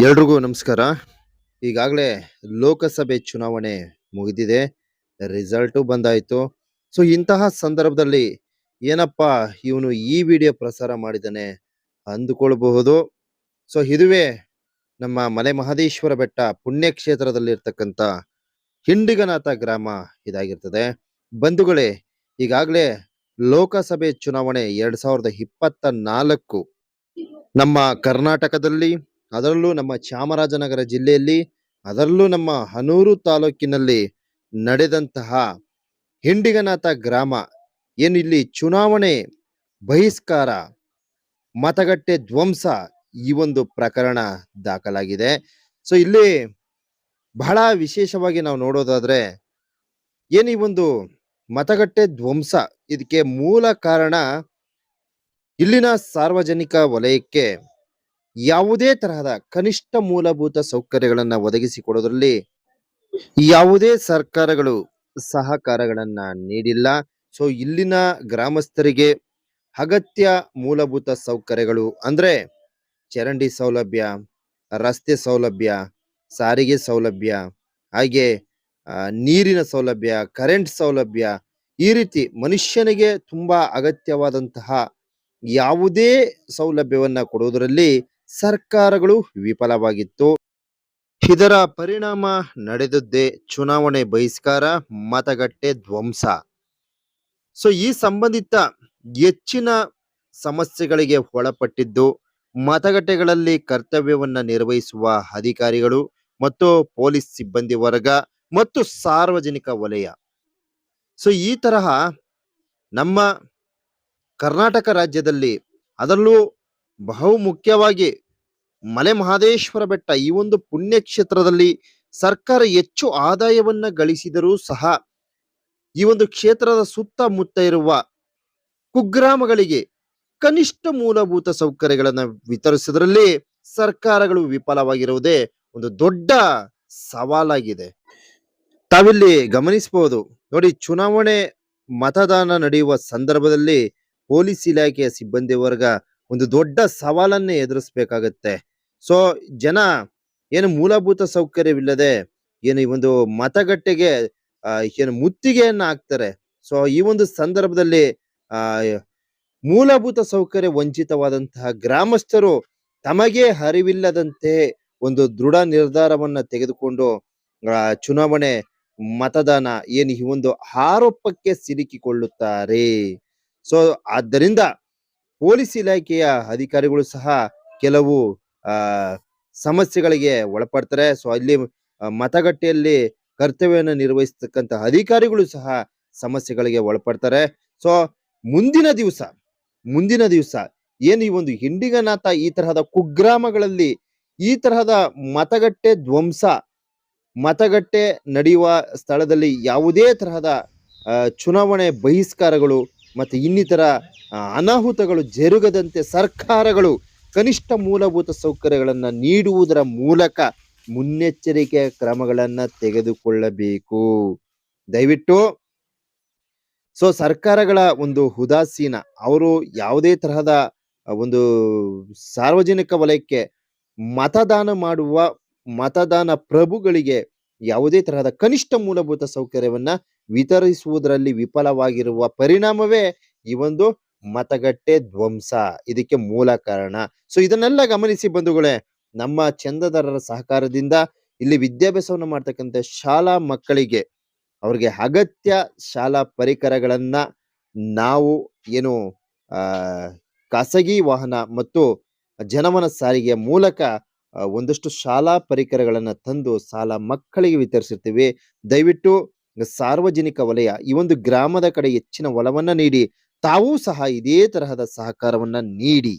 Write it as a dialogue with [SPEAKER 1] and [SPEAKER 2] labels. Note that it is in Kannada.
[SPEAKER 1] ಎಲ್ರಿಗೂ ನಮಸ್ಕಾರ. ಈಗಾಗಲೇ ಲೋಕಸಭೆ ಚುನಾವಣೆ ಮುಗಿದಿದೆ. ರಿಸಲ್ಟು ಬಂದಾಯಿತು. ಸೊ, ಇಂತಹ ಸಂದರ್ಭದಲ್ಲಿ ಏನಪ್ಪ ಇವನು ಈ ವಿಡಿಯೋ ಪ್ರಸಾರ ಮಾಡಿದ್ದಾನೆ ಅಂದುಕೊಳ್ಬಹುದು. ಸೊ, ಇದುವೇ ನಮ್ಮ ಮಲೆ ಮಹದೇಶ್ವರ ಬೆಟ್ಟ ಪುಣ್ಯಕ್ಷೇತ್ರದಲ್ಲಿರ್ತಕ್ಕಂಥ ಹಿಂಡಿಗನಾಥ ಗ್ರಾಮ ಇದಾಗಿರ್ತದೆ. ಬಂಧುಗಳೇ, ಈಗಾಗಲೇ ಲೋಕಸಭೆ ಚುನಾವಣೆ ಎರಡ್ ಸಾವಿರದ ಇಪ್ಪತ್ತ ನಾಲ್ಕು ನಮ್ಮ ಕರ್ನಾಟಕದಲ್ಲಿ ಅದರಲ್ಲೂ ನಮ್ಮ ಚಾಮರಾಜನಗರ ಜಿಲ್ಲೆಯಲ್ಲಿ, ಅದರಲ್ಲೂ ನಮ್ಮ ಹನೂರು ತಾಲೂಕಿನಲ್ಲಿ ನಡೆದಂತಹ ಹಿಂಡಿಗನಾಥ ಗ್ರಾಮ, ಏನು ಇಲ್ಲಿ ಚುನಾವಣೆ ಬಹಿಷ್ಕಾರ, ಮತಗಟ್ಟೆ ಧ್ವಂಸ ಈ ಒಂದು ಪ್ರಕರಣ ದಾಖಲಾಗಿದೆ. ಸೊ ಇಲ್ಲಿ ಬಹಳ ವಿಶೇಷವಾಗಿ ನಾವು ನೋಡೋದಾದ್ರೆ, ಏನು ಈ ಒಂದು ಮತಗಟ್ಟೆ ಧ್ವಂಸ ಇದಕ್ಕೆ ಮೂಲ ಕಾರಣ ಇಲ್ಲಿನ ಸಾರ್ವಜನಿಕ ವಲಯಕ್ಕೆ ಯಾವುದೇ ತರಹದ ಕನಿಷ್ಠ ಮೂಲಭೂತ ಸೌಕರ್ಯಗಳನ್ನ ಒದಗಿಸಿಕೊಡೋದ್ರಲ್ಲಿ ಯಾವುದೇ ಸರ್ಕಾರಗಳು ಸಹಕಾರಗಳನ್ನ ನೀಡಿಲ್ಲ. ಸೊ, ಇಲ್ಲಿನ ಗ್ರಾಮಸ್ಥರಿಗೆ ಅಗತ್ಯ ಮೂಲಭೂತ ಸೌಕರ್ಯಗಳು ಅಂದ್ರೆ ಚರಂಡಿ ಸೌಲಭ್ಯ, ರಸ್ತೆ ಸೌಲಭ್ಯ, ಸಾರಿಗೆ ಸೌಲಭ್ಯ, ಹಾಗೆ ನೀರಿನ ಸೌಲಭ್ಯ, ಕರೆಂಟ್ ಸೌಲಭ್ಯ ಈ ರೀತಿ ಮನುಷ್ಯನಿಗೆ ತುಂಬಾ ಅಗತ್ಯವಾದಂತಹ ಯಾವುದೇ ಸೌಲಭ್ಯವನ್ನ ಕೊಡುವುದರಲ್ಲಿ ಸರ್ಕಾರಗಳು ವಿಫಲವಾಗಿತ್ತು. ಇದರ ಪರಿಣಾಮ ನಡೆದದ್ದೇ ಚುನಾವಣೆ ಬಹಿಷ್ಕಾರ, ಮತಗಟ್ಟೆ ಧ್ವಂಸ. ಸೊ, ಈ ಸಂಬಂಧಿತ ಹೆಚ್ಚಿನ ಸಮಸ್ಯೆಗಳಿಗೆ ಒಳಪಟ್ಟಿದ್ದು ಮತಗಟ್ಟೆಗಳಲ್ಲಿ ಕರ್ತವ್ಯವನ್ನು ನಿರ್ವಹಿಸುವ ಅಧಿಕಾರಿಗಳು ಮತ್ತು ಪೊಲೀಸ್ ಸಿಬ್ಬಂದಿ ವರ್ಗ ಮತ್ತು ಸಾರ್ವಜನಿಕ ವಲಯ. ಸೊ, ಈ ತರಹ ನಮ್ಮ ಕರ್ನಾಟಕ ರಾಜ್ಯದಲ್ಲಿ ಅದರಲ್ಲೂ ಬಹು ಮುಖ್ಯವಾಗಿ ಮಲೆ ಮಹಾದೇಶ್ವರ ಬೆಟ್ಟ ಈ ಒಂದು ಪುಣ್ಯಕ್ಷೇತ್ರದಲ್ಲಿ ಸರ್ಕಾರ ಹೆಚ್ಚು ಆದಾಯವನ್ನ ಗಳಿಸಿದರೂ ಸಹ ಈ ಒಂದು ಕ್ಷೇತ್ರದ ಸುತ್ತಮುತ್ತ ಇರುವ ಕುಗ್ರಾಮಗಳಿಗೆ ಕನಿಷ್ಠ ಮೂಲಭೂತ ಸೌಕರ್ಯಗಳನ್ನು ವಿತರಿಸುವುದರಲ್ಲಿ ಸರ್ಕಾರಗಳು ವಿಫಲವಾಗಿರುವುದೇ ಒಂದು ದೊಡ್ಡ ಸವಾಲಾಗಿದೆ. ತಾವಿಲ್ಲಿ ಗಮನಿಸಬಹುದು. ನೋಡಿ, ಚುನಾವಣೆ ಮತದಾನ ನಡೆಯುವ ಸಂದರ್ಭದಲ್ಲಿ ಪೊಲೀಸ್ ಇಲಾಖೆಯ ಸಿಬ್ಬಂದಿ ವರ್ಗ ಒಂದು ದೊಡ್ಡ ಸವಾಲನ್ನೇ ಎದುರಿಸಬೇಕಾಗತ್ತೆ. ಸೊ ಜನ ಏನು ಮೂಲಭೂತ ಸೌಕರ್ಯವಿಲ್ಲದೆ ಏನು ಈ ಒಂದು ಮತಗಟ್ಟೆಗೆ ಏನು ಮುತ್ತಿಗೆಯನ್ನ ಹಾಕ್ತಾರೆ ಸೊ ಈ ಒಂದು ಸಂದರ್ಭದಲ್ಲಿ, ಆ, ಮೂಲಭೂತ ಸೌಕರ್ಯ ವಂಚಿತವಾದಂತಹ ಗ್ರಾಮಸ್ಥರು ತಮಗೆ ಅರಿವಿಲ್ಲದಂತೆ ಒಂದು ದೃಢ ನಿರ್ಧಾರವನ್ನ ತೆಗೆದುಕೊಂಡು ಚುನಾವಣೆ ಮತದಾನ ಏನು ಈ ಒಂದು ಆರೋಪಕ್ಕೆ ಸಿಲುಕಿಕೊಳ್ಳುತ್ತಾರೆ. ಸೊ ಆದ್ದರಿಂದ ಪೊಲೀಸ್ ಇಲಾಖೆಯ ಅಧಿಕಾರಿಗಳು ಸಹ ಕೆಲವು ಸಮಸ್ಯೆಗಳಿಗೆ ಒಳಪಡ್ತಾರೆ. ಸೊ ಅಲ್ಲಿ ಮತಗಟ್ಟೆಯಲ್ಲಿ ಕರ್ತವ್ಯವನ್ನು ನಿರ್ವಹಿಸ್ತಕ್ಕಂತ ಅಧಿಕಾರಿಗಳು ಸಹ ಸಮಸ್ಯೆಗಳಿಗೆ ಒಳಪಡ್ತಾರೆ. ಸೊ ಮುಂದಿನ ದಿವಸ ಮುಂದಿನ ದಿವಸ ಏನು ಈ ಒಂದು ಹಿಂಡಿಗನಾಥ ಈ ತರಹದ ಕುಗ್ರಾಮಗಳಲ್ಲಿ ಈ ತರಹದ ಮತಗಟ್ಟೆ ಧ್ವಂಸ, ಮತಗಟ್ಟೆ ನಡೆಯುವ ಸ್ಥಳದಲ್ಲಿ ಯಾವುದೇ ತರಹದ ಚುನಾವಣೆ ಬಹಿಷ್ಕಾರಗಳು ಮತ್ತೆ ಇನ್ನಿತರ ಅನಾಹುತಗಳು ಜರುಗದಂತೆ ಸರ್ಕಾರಗಳು ಕನಿಷ್ಠ ಮೂಲಭೂತ ಸೌಕರ್ಯಗಳನ್ನು ನೀಡುವುದರ ಮೂಲಕ ಮುನ್ನೆಚ್ಚರಿಕೆ ಕ್ರಮಗಳನ್ನು ತೆಗೆದುಕೊಳ್ಳಬೇಕು. ದಯವಿಟ್ಟು, ಸೊ, ಸರ್ಕಾರಗಳ ಒಂದು ಉದಾಸೀನ, ಅವರು ಯಾವುದೇ ತರಹದ ಒಂದು ಸಾರ್ವಜನಿಕ ವಲಯಕ್ಕೆ ಮತದಾನ ಮಾಡುವ ಮತದಾನ ಪ್ರಭುಗಳಿಗೆ ಯಾವುದೇ ತರಹದ ಕನಿಷ್ಠ ಮೂಲಭೂತ ಸೌಕರ್ಯವನ್ನ ವಿತರಿಸುವುದರಲ್ಲಿ ವಿಫಲವಾಗಿರುವ ಪರಿಣಾಮವೇ ಈ ಒಂದು ಮತಗಟ್ಟೆ ಧ್ವಂಸ ಇದಕ್ಕೆ ಮೂಲ ಕಾರಣ. ಸೊ ಇದನ್ನೆಲ್ಲ ಗಮನಿಸಿ ಬಂಧುಗಳೇ, ನಮ್ಮ ಚಂದದಾರರ ಸಹಕಾರದಿಂದ ಇಲ್ಲಿ ವಿದ್ಯಾಭ್ಯಾಸವನ್ನು ಮಾಡ್ತಕ್ಕಂಥ ಶಾಲಾ ಮಕ್ಕಳಿಗೆ ಅವ್ರಿಗೆ ಅಗತ್ಯ ಶಾಲಾ ಪರಿಕರಗಳನ್ನ ನಾವು ಏನು ಖಾಸಗಿ ವಾಹನ ಮತ್ತು ಜನಮನ ಸಾರಿಗೆಯ ಮೂಲಕ ಒಂದಷ್ಟು ಶಾಲಾ ಪರಿಕರಗಳನ್ನು ತಂದು ಶಾಲಾ ಮಕ್ಕಳಿಗೆ ವಿತರಿಸಿರ್ತೀವಿ. ದಯವಿಟ್ಟು ಸಾರ್ವಜನಿಕ ವಲಯ ಈ ಒಂದು ಗ್ರಾಮದ ಕಡೆ ಹೆಚ್ಚಿನ ಒಲವನ್ನು ನೀಡಿ. ತಾವೂ ಸಹ ಇದೇ ತರಹದ ಸಹಕಾರವನ್ನು ನೀಡಿ.